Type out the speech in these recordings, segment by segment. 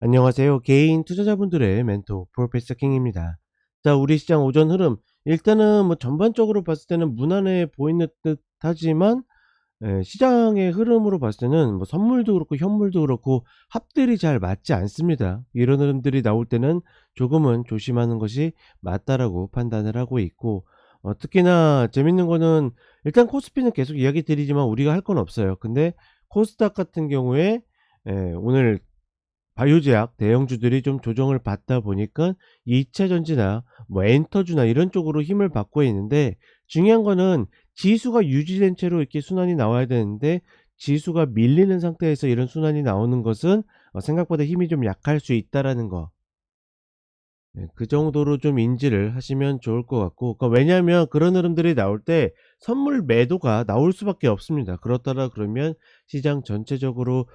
안녕하세요. 개인 투자자분들의 멘토 프로페서 킹입니다. 자, 우리 시장 오전 흐름 일단은 뭐 전반적으로 봤을 때는 무난해 보이는 듯 하지만 예, 시장의 흐름으로 봤을 때는 뭐 선물도 그렇고 현물도 그렇고 합들이 잘 맞지 않습니다. 이런 흐름들이 나올 때는 조금은 조심하는 것이 맞다라고 판단을 하고 있고 어, 특히나 재밌는 거는 일단 코스피는 계속 이야기 드리지만 우리가 할 건 없어요. 근데 코스닥 같은 경우에 예, 오늘 바이오제약 대형주들이 좀 조정을 받다 보니까 2차 전지나 뭐 엔터주나 이런 쪽으로 힘을 받고 있는데 중요한 거는 지수가 유지된 채로 이렇게 순환이 나와야 되는데 지수가 밀리는 상태에서 이런 순환이 나오는 것은 어, 생각보다 힘이 좀 약할 수 있다라는 거. 네, 그 정도로 좀 인지를 하시면 좋을 것 같고 그러니까 왜냐하면 그런 흐름들이 나올 때 선물 매도가 나올 수밖에 없습니다. 그렇다라 그러면 시장 전체적으로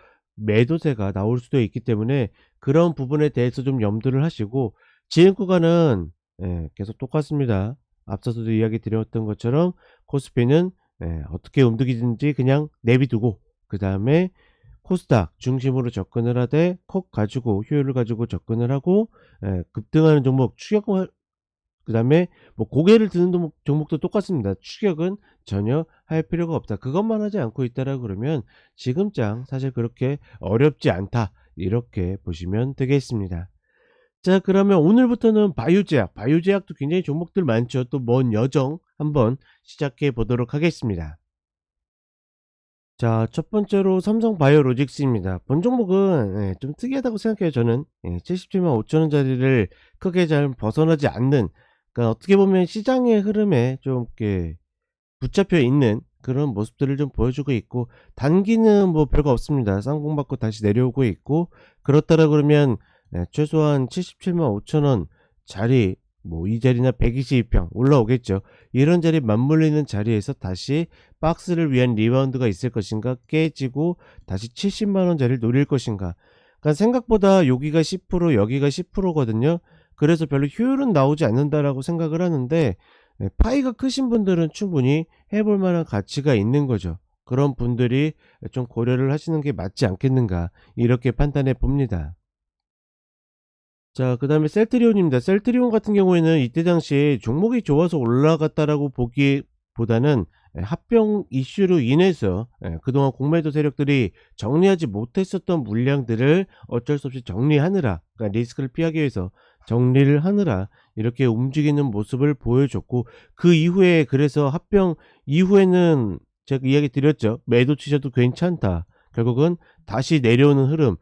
매도세가 나올 수도 있기 때문에 그런 부분에 대해서 좀 염두를 하시고 지금 구간은 예, 계속 똑같습니다. 앞서서도 이야기 드렸던 것처럼 코스피는 예, 어떻게 움직이든지 그냥 내비두고 그 다음에 코스닥 중심으로 접근을 하되 콕 가지고 효율을 가지고 접근을 하고 예, 급등하는 종목 추격을 그 다음에 뭐 고개를 드는 종목, 종목도 똑같습니다. 추격은 전혀 할 필요가 없다. 그것만 하지 않고 있다라 그러면 지금 장 사실 그렇게 어렵지 않다. 이렇게 보시면 되겠습니다. 자 그러면 오늘부터는 바이오제약, 바이오제약도 굉장히 종목들 많죠. 또 먼 여정 한번 시작해 보도록 하겠습니다. 자, 첫 번째로 삼성 바이오로직스입니다. 본 종목은 예, 좀 특이하다고 생각해요. 저는 예, 77만 5천 원짜리를 크게 잘 벗어나지 않는 그러니까 어떻게 보면 시장의 흐름에 좀 이렇게 붙잡혀 있는 그런 모습들을 좀 보여주고 있고 단기는 뭐 별거 없습니다. 쌍공받고 다시 내려오고 있고 그렇다라 그러면 예, 최소한 77만 5천 원 자리 뭐 이 자리나 122평 올라오겠죠. 이런 자리 맞물리는 자리에서 다시 박스를 위한 리바운드가 있을 것인가 깨지고 다시 70만 원 자리를 노릴 것인가. 그러니까 생각보다 여기가 10% 여기가 10%거든요. 그래서 별로 효율은 나오지 않는다라고 생각을 하는데 예, 파이가 크신 분들은 충분히 해볼 만한 가치가 있는 거죠. 그런 분들이 좀 고려를 하시는 게 맞지 않겠는가 이렇게 판단해 봅니다. 자, 그 다음에 셀트리온입니다. 셀트리온 같은 경우에는 이때 당시에 종목이 좋아서 올라갔다라고 보기보다는 예, 합병 이슈로 인해서 예, 그동안 공매도 세력들이 정리하지 못했었던 물량들을 어쩔 수 없이 정리하느라 그러니까 리스크를 피하기 위해서 정리를 하느라 이렇게 움직이는 모습을 보여줬고 그 이후에 그래서 합병 이후에는 제가 이야기 드렸죠. 매도 치셔도 괜찮다. 결국은 다시 내려오는 흐름.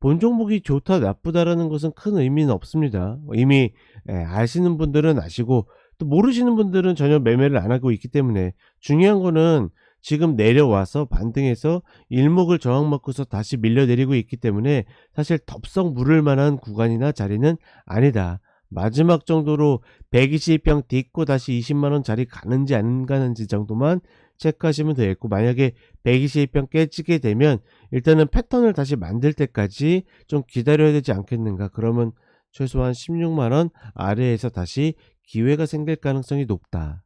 본 종목이 좋다 나쁘다라는 것은 큰 의미는 없습니다. 이미 예, 아시는 분들은 아시고 또 모르시는 분들은 전혀 매매를 안 하고 있기 때문에 중요한 거는 지금 내려와서 반등해서 일목을 저항 맞고서 다시 밀려 내리고 있기 때문에 사실 덥석 물을 만한 구간이나 자리는 아니다. 마지막 정도로 120평 딛고 다시 20만원 자리 가는지 안 가는지 정도만 체크하시면 되겠고 만약에 120평 깨지게 되면 일단은 패턴을 다시 만들 때까지 좀 기다려야 되지 않겠는가 그러면 최소한 16만원 아래에서 다시 기회가 생길 가능성이 높다.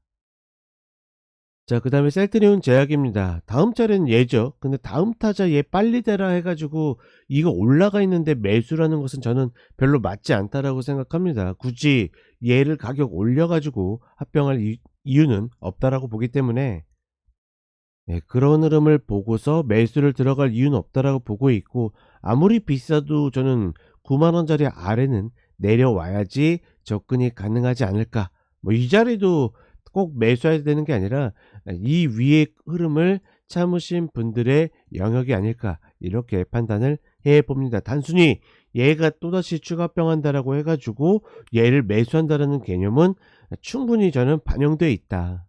자, 그 다음에 셀트리온 제약입니다. 다음 차례는 얘죠. 근데 다음 타자 얘 빨리 대라 해가지고 이거 올라가 있는데 매수라는 것은 저는 별로 맞지 않다라고 생각합니다. 굳이 얘를 가격 올려가지고 합병할 이, 이유는 없다라고 보기 때문에 예, 그런 흐름을 보고서 매수를 들어갈 이유는 없다라고 보고 있고 아무리 비싸도 저는 9만원짜리 아래는 내려와야지 접근이 가능하지 않을까 뭐 이 자리도 꼭 매수해야 되는 게 아니라 이 위의 흐름을 참으신 분들의 영역이 아닐까 이렇게 판단을 해 봅니다. 단순히 얘가 또다시 추가병한다라고 해가지고 얘를 매수한다라는 개념은 충분히 저는 반영되어 있다.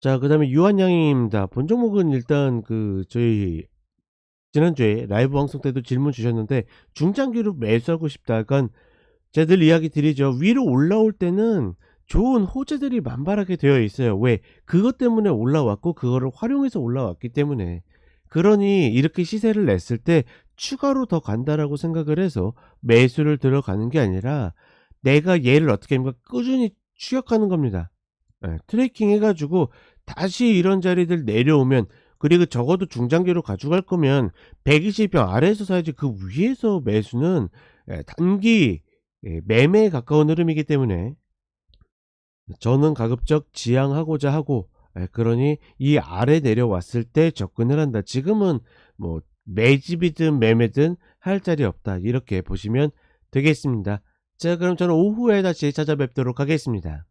자, 그 다음에 유한양입니다. 본 종목은 일단 그 저희 지난주에 라이브 방송 때도 질문 주셨는데 중장기로 매수하고 싶다. 그러니까 제들 이야기 드리죠. 위로 올라올 때는 좋은 호재들이 만발하게 되어 있어요. 왜? 그것 때문에 올라왔고 그거를 활용해서 올라왔기 때문에 그러니 이렇게 시세를 냈을 때 추가로 더 간다라고 생각을 해서 매수를 들어가는 게 아니라 내가 얘를 어떻게 하면 꾸준히 추격하는 겁니다. 네, 트래킹 해가지고 다시 이런 자리들 내려오면 그리고 적어도 중장기로 가져갈 거면 120평 아래에서 사야지 그 위에서 매수는 예 단기 예 매매에 가까운 흐름이기 때문에 저는 가급적 지양하고자 하고 예 그러니 이 아래 내려왔을 때 접근을 한다. 지금은 뭐 매집이든 매매든 할 자리 없다. 이렇게 보시면 되겠습니다. 자 그럼 저는 오후에 다시 찾아뵙도록 하겠습니다.